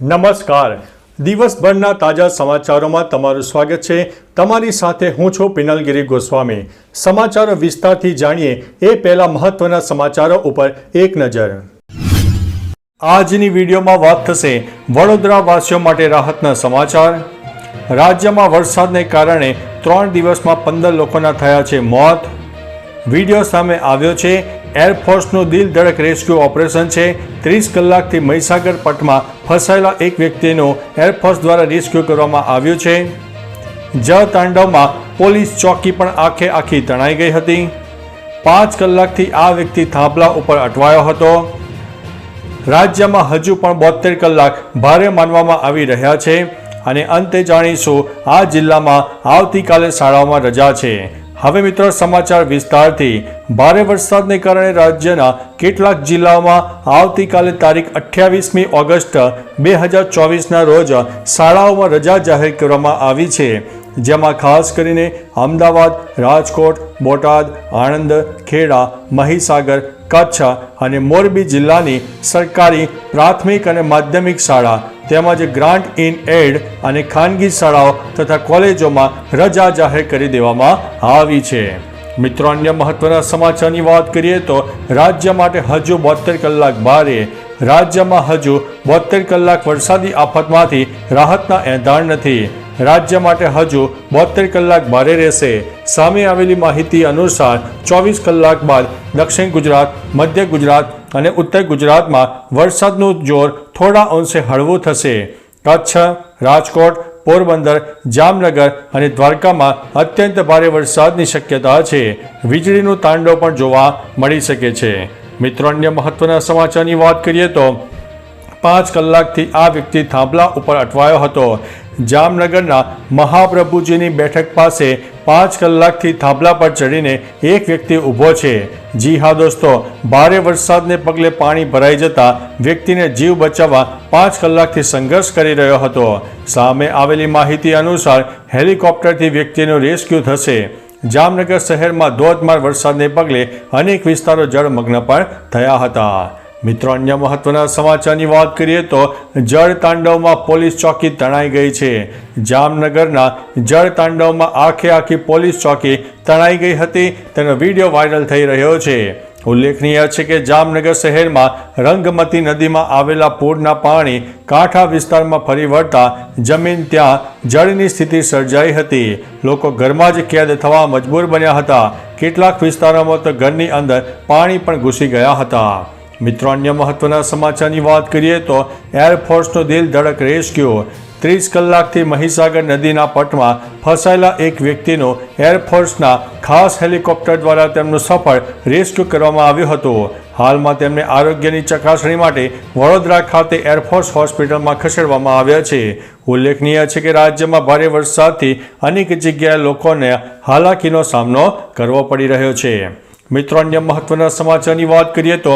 નમસ્કાર. દિવસભરના તાજા સમાચારોમાં તમારું સ્વાગત છે. તમારી સાથે હું છું પિનલગીરી ગોસ્વામી. સમાચારો વિસ્તારથી જાણીએ એ પહેલા મહત્વના સમાચારો ઉપર એક નજર. આજની વિડીયોમાં વાત થશે વડોદરા વાસીઓ માટે રાહતના સમાચાર. રાજ્યમાં વરસાદને કારણે ત્રણ દિવસમાં પંદર લોકોના થયા છે મોત. વીડિયો સામે આવ્યો છે એરફોર્સનું દિલ ધડક રેસ્ક્યુ ઓપરેશન છે. ત્રીસ કલાકથી મહીસાગર પટમાં ફસાયેલા એક વ્યક્તિનું એરફોર્સ દ્વારા રેસ્ક્યુ કરવામાં આવ્યું છે. જ તાંડવમાં પોલીસ ચોકી પણ આખે આખી તણાઈ ગઈ હતી. પાંચ કલાકથી આ વ્યક્તિ થાંભલા ઉપર અટવાયો હતો. રાજ્યમાં હજુ પણ બોતેર કલાક ભારે માનવામાં આવી રહ્યા છે અને અંતે જાણીશું આ જિલ્લામાં આવતીકાલે શાળાઓમાં રજા છે. હવે મિત્રો સમાચાર વિસ્તારથી ભારે વરસાદને કારણે રાજ્યના કેટલાક જિલ્લાઓમાં આવતીકાલે તારીખ અઠ્યાવીસમી ઓગસ્ટ બે હજાર ચોવીસના રોજ શાળાઓમાં રજા જાહેર કરવામાં આવી છે. જેમાં ખાસ કરીને અમદાવાદ, રાજકોટ, બોટાદ, આણંદ, ખેડા, મહીસાગર, કચ્છ અને મોરબી જિલ્લાની સરકારી પ્રાથમિક અને માધ્યમિક શાળા તેમજ ગ્રાન્ટ ઇન એડ અને ખાનગી શાળાઓ તથા કોલેજોમાં રજા જાહેર કરી દેવામાં આવી છે. મિત્રો, અન્ય મહત્વના સમાચારની વાત કરીએ તો રાજ્ય માટે હજુ બોતેર કલાક ભારે રાજ્યમાં હજુ બોતેર કલાક વરસાદી આફતમાંથી રાહતના એંધાણ નથી. રાજ્ય માટે હજુ બોતેર કલાક ભારે રહેશે. સામે આવેલી માહિતી અનુસાર ચોવીસ કલાક બાદ દક્ષિણ ગુજરાત, મધ્ય ગુજરાત અને ઉત્તર ગુજરાતમાં વરસાદનું જોર થોડા અંશે હળવું થશે. કચ્છ, રાજકોટ, પોરબંદર, જામનગર અને દ્વારકામાં અત્યંત ભારે વરસાદની શક્યતા છે. વીજળીનું તાંડવ પણ જોવા મળી શકે છે. મિત્રો, અન્ય મહત્વના સમાચારની વાત કરીએ તો પાંચ કલાકથી આ વ્યક્તિ થાંભલા ઉપર અટવાયો હતો. જામનગરના મહાપ્રભુજીની બેઠક પાસે પાંચ કલાકથી થાંભલા પર ચડીને એક વ્યક્તિ ઊભો છે. જી હા દોસ્તો, ભારે વરસાદને પગલે પાણી ભરાઈ જતા વ્યક્તિને જીવ બચાવવા પાંચ કલાકથી સંઘર્ષ કરી રહ્યો હતો. સામે આવેલી માહિતી અનુસાર હેલિકોપ્ટરથી વ્યક્તિનું રેસ્ક્યુ થશે. જામનગર શહેરમાં ધોધમાર વરસાદને પગલે અનેક વિસ્તારો જળમગ્ન પણ થયા હતા. મિત્રો, અન્ય મહત્વના સમાચારની વાત કરીએ તો જળ તાંડવમાં પોલીસ ચોકી તણાઈ ગઈ છે. જામનગરના જળ તાંડવમાં આખે આખી પોલીસ ચોકી તણાઈ ગઈ હતી. તેનો વીડિયો વાયરલ થઈ રહ્યો છે. ઉલ્લેખનીય છે કે જામનગર શહેરમાં રંગમતી નદીમાં આવેલા પૂરના પાણી કાંઠા વિસ્તારમાં ફરી વળતા જમીન ત્યાં જળની સ્થિતિ સર્જાઈ હતી. લોકો ઘરમાં જ કેદ થવા મજબૂર બન્યા હતા. કેટલાક વિસ્તારોમાં તો ઘરની અંદર પાણી પણ ઘૂસી ગયા હતા. મિત્રો, અન્ય મહત્વના સમાચારની વાત કરીએ તો એરફોર્સનો દિલ ધડક રેસ્ક્યુ ત્રીસ કલાકથી મહીસાગર નદીના પટમાં ફસાયેલા એક વ્યક્તિનો એરફોર્સના ખાસ હેલિકોપ્ટર દ્વારા તેમનું સફળ રેસ્ક્યુ કરવામાં આવ્યું હતું. હાલમાં તેમને આરોગ્યની ચકાસણી માટે વડોદરા ખાતે એરફોર્સ હોસ્પિટલમાં ખસેડવામાં આવ્યા છે. ઉલ્લેખનીય છે કે રાજ્યમાં ભારે વરસાદથી અનેક જગ્યાએ લોકોને હાલાકીનો સામનો કરવો પડી રહ્યો છે. મિત્રો, અન્ય મહત્વના સમાચારની વાત કરીએ તો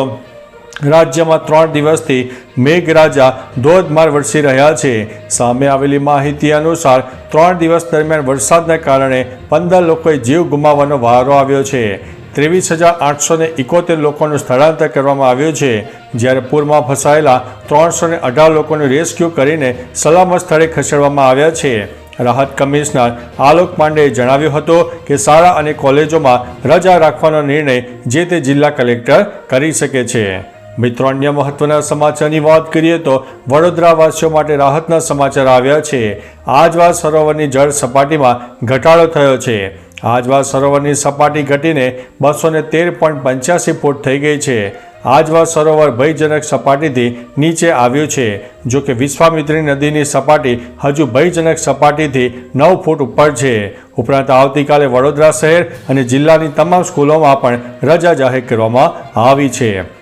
રાજ્યમાં ત્રણ દિવસથી મેઘરાજા ધોધમાર વરસી રહ્યા છે. સામે આવેલી માહિતી અનુસાર, ત્રણ દિવસ દરમિયાન વરસાદને કારણે પંદર લોકોએ જીવ ગુમાવવાનો વારો આવ્યો છે. ત્રેવીસ હજાર આઠસો ને એકોતેર લોકોનું સ્થળાંતર કરવામાં આવ્યું છે. જ્યારે પૂરમાં ફસાયેલા ત્રણસો ને અઢાર લોકોનું રેસ્ક્યુ કરીને સલામત સ્થળે ખસેડવામાં આવ્યા છે. રાહત કમિશનર આલોક પાંડેએ જણાવ્યું હતું કે શાળા અને કોલેજોમાં રજા રાખવાનો નિર્ણય જે તે જિલ્લા કલેક્ટર કરી શકે છે. મિત્રો, અન્ય મહત્વના સમાચારની વાત કરીએ તો વડોદરાવાસીઓ માટે રાહતના સમાચાર આવ્યા છે. આજવા સરોવરની જળ સપાટીમાં ઘટાડો થયો છે. આજવા સરોવરની સપાટી ઘટીને બસો ને તેર પોઈન્ટ પંચ્યાસી ફૂટ થઈ ગઈ છે. આજવા સરોવર ભયજનક સપાટીથી નીચે આવ્યું છે. જો કે વિશ્વામિત્રી નદીની સપાટી હજુ ભયજનક સપાટીથી નવ ફૂટ ઉપર છે. ઉપરાંત આવતીકાલે વડોદરા શહેર અને જિલ્લાની તમામ સ્કૂલોમાં પણ રજા જાહેર કરવામાં આવી છે.